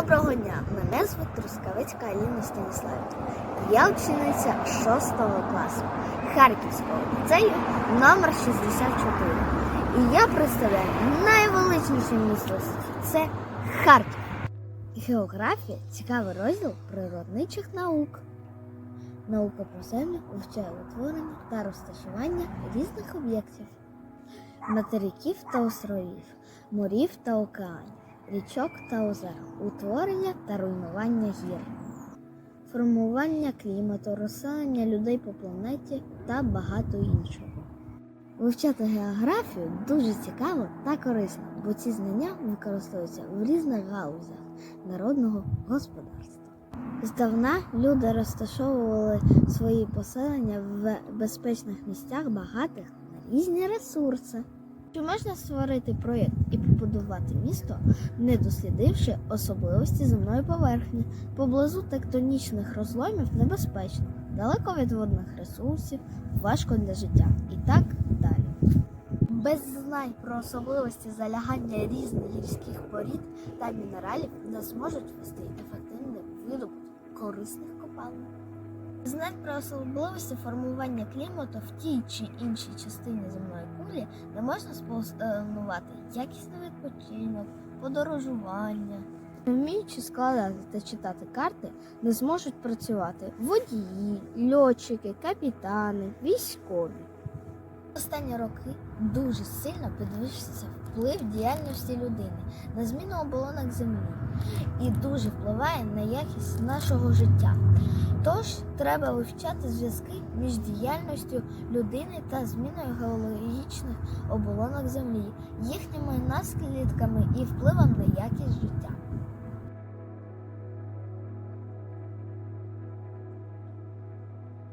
Доброго дня! Мене звуть Трускавицька Аліна Станіславівна. Я учениця 6 класу Харківського ліцею номер 64. І я представляю найвеличніше місто. Це Харків. Географія цікавий розділ природничих наук. Наука про землю вивчає утворення та розташування різних об'єктів, материків та островів, морів та океанів річок та озер, утворення та руйнування гір, формування клімату, розселення людей по планеті та багато іншого. Вивчати географію дуже цікаво та корисно, бо ці знання використовуються в різних галузях народного господарства. Здавна люди розташовували свої поселення в безпечних місцях, багатих на різні ресурси. Чи можна створити проєкт і побудувати місто, не дослідивши особливості земної поверхні, поблизу тектонічних розломів небезпечно, далеко від водних ресурсів, важко для життя і так далі. Без знань про особливості залягання різних гірських порід та мінералів не зможуть вести ефективний видобуток корисних копалин. Знань про особливості формування клімату в тій чи іншій частині земної не можна спланувати якісний відпочинок, подорожування. Не вміючи складати та читати карти, не зможуть працювати водії, льотчики, капітани, військові. Останні роки дуже сильно підвищився вплив діяльності людини на зміну оболонок землі і дуже впливає на якість нашого життя. Тож треба вивчати зв'язки між діяльністю людини та зміною геологічних оболонок землі, їхніми наслідками і впливом на якість життя.